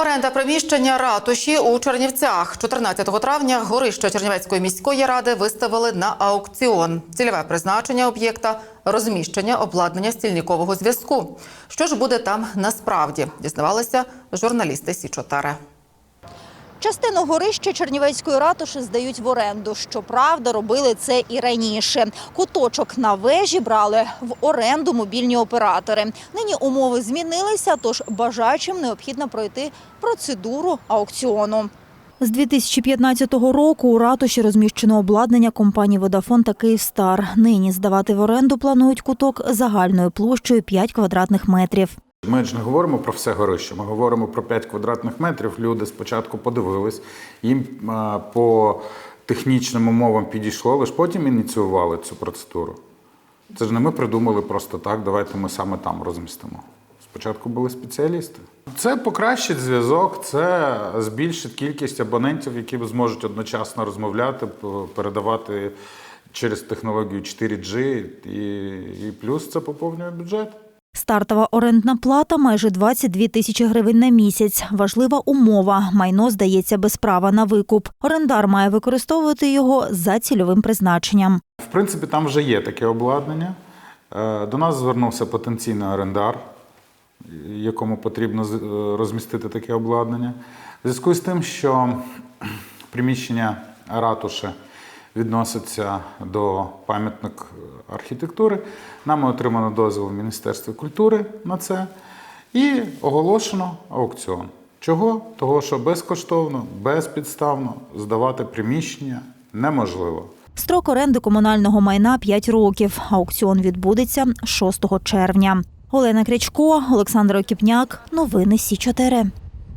Оренда приміщення ратуші у Чернівцях 14 травня горище Чернівецької міської ради виставили на аукціон. Цільове призначення об'єкта розміщення обладнання стільникового зв'язку. Що ж буде там насправді? Дізнавалися журналісти Сі 4 Частину горища Чернівецької ратуші здають в оренду. Щоправда, робили це і раніше. Куточок на вежі брали в оренду мобільні оператори. Нині умови змінилися, тож бажаючим необхідно пройти процедуру аукціону. З 2015 року у ратуші розміщено обладнання компанії «Водафон» та «Київстар». Нині здавати в оренду планують куток загальною площею 5 квадратних метрів. Ми ж не говоримо про все горище, ми говоримо про 5 квадратних метрів. Люди спочатку подивились, їм по технічним умовам підійшло, лише потім ініціювали цю процедуру. Це ж не ми придумали просто так, давайте ми саме там розмістимо. Спочатку були спеціалісти. Це покращить зв'язок, це збільшить кількість абонентів, які зможуть одночасно розмовляти, передавати через технологію 4G, і, і плюс це поповнює бюджет. Стартова орендна плата майже 22 тисячі гривень на місяць. Важлива умова. Майно здається без права на викуп. Орендар має використовувати його за цільовим призначенням. В принципі, там вже є таке обладнання. Е, До нас звернувся потенційний орендар, якому потрібно е, розмістити таке обладнання. В зв'язку з тим, що приміщення ратуші відноситься до пам'ятник архітектури, нами отримано дозвіл в Міністерстві культури на це і оголошено аукціон. Чого? Того, що безкоштовно, безпідставно здавати приміщення неможливо. Строк оренди комунального майна 5 років. Аукціон відбудеться 6 червня. Олена Крячко, Олександр Окіпняк. Новини Сі 4